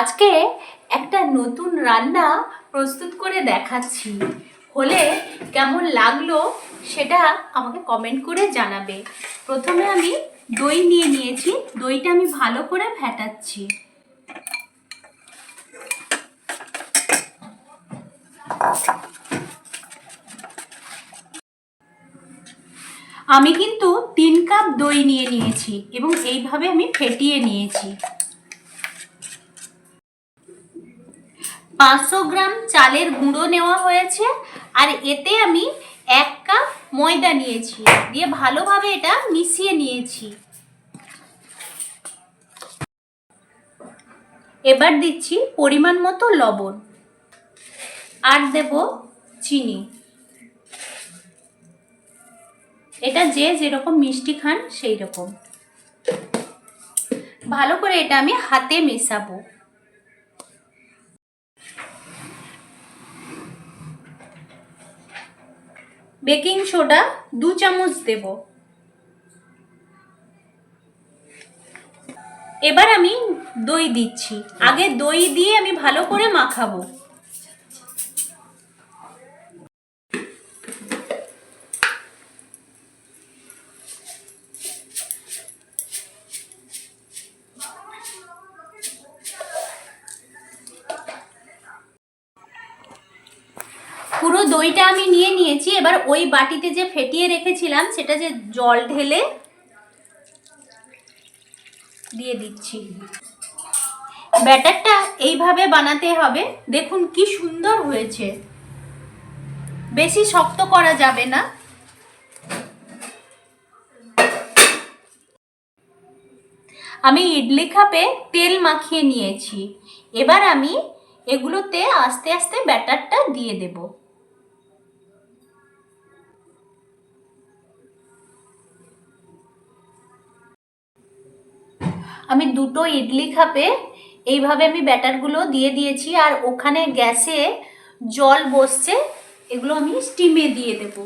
আজকে একটা নতুন রান্না প্রস্তুত করে দেখাচ্ছি। হলে কেমন লাগল সেটা আমাকে কমেন্ট করে জানাবে। প্রথমে আমি দই নিয়ে নিয়েছি। দইটা আমি ভালো করে ফেটাচ্ছি। আমি কিন্তু তিন কাপ দই নিয়ে নিয়েছি এবং এইভাবে আমি ফেটিয়ে নিয়েছি। পাঁচশো গ্রাম চালের গুঁড়ো নেওয়া হয়েছে, আর এতে আমি এক কাপ ময়দা নিয়েছি। দিয়ে ভালোভাবে এটা মিশিয়ে নিয়েছি। এবার দিচ্ছি পরিমাণ মতো লবণ। আর দেব চিনি। এটা যে যেরকম মিষ্টি খান সেই রকম ভালো করে এটা আমি হাতে মেশাবো। বেকিং সোডা দু চামচ দেব। এবার আমি দই দিচ্ছি। আগে দই দিয়ে আমি ভালো করে মাখাবো। পুরো দইটা আমি নিয়ে নিয়েছি। এবার ওই বাটিতে যে ফেটিয়ে রেখেছিলাম, সেটা যে জল ঢেলে দিয়ে দিচ্ছি। ব্যাটারটা এইভাবে বানাতে হবে। দেখুন কি সুন্দর হয়েছে। বেশি শক্ত করা যাবে না। আমি ইডলি কাপে তেল মাখিয়ে নিয়েছি। এবার আমি এগুলোতে আস্তে আস্তে ব্যাটারটা দিয়ে দেবো। আমি দুটো ইডলি খাপে, এইভাবে আমি ব্যাটারগুলো দিয়ে দিয়েছি আর ওখানে গ্যাসে জল বসছে, এগুলো আমি স্টিমে দিয়ে দেব।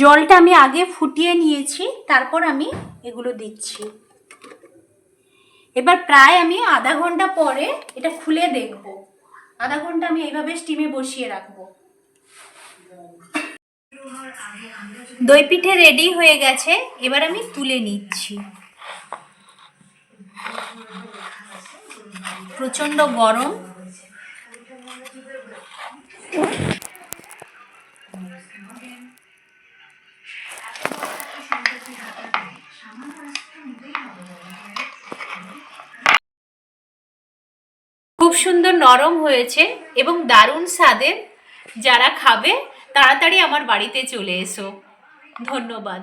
জলটা আমি আগে ফুটিয়ে নিয়েছি, তারপর আমি এগুলো দিচ্ছি। এবার প্রায় আমি আধা ঘণ্টা পরে এটা খুলে দেখব। আধা ঘণ্টা আমি এইভাবে স্টিমে বসিয়ে রাখব। দই পিঠে রেডি হয়ে গেছে, এবার আমি তুলে নিচ্ছি। প্রচণ্ড গরম। সুন্দর নরম হয়েছে এবং দারুণ স্বাদের। যারা খাবে তাড়াতাড়ি আমার বাড়িতে চলে এসো। ধন্যবাদ।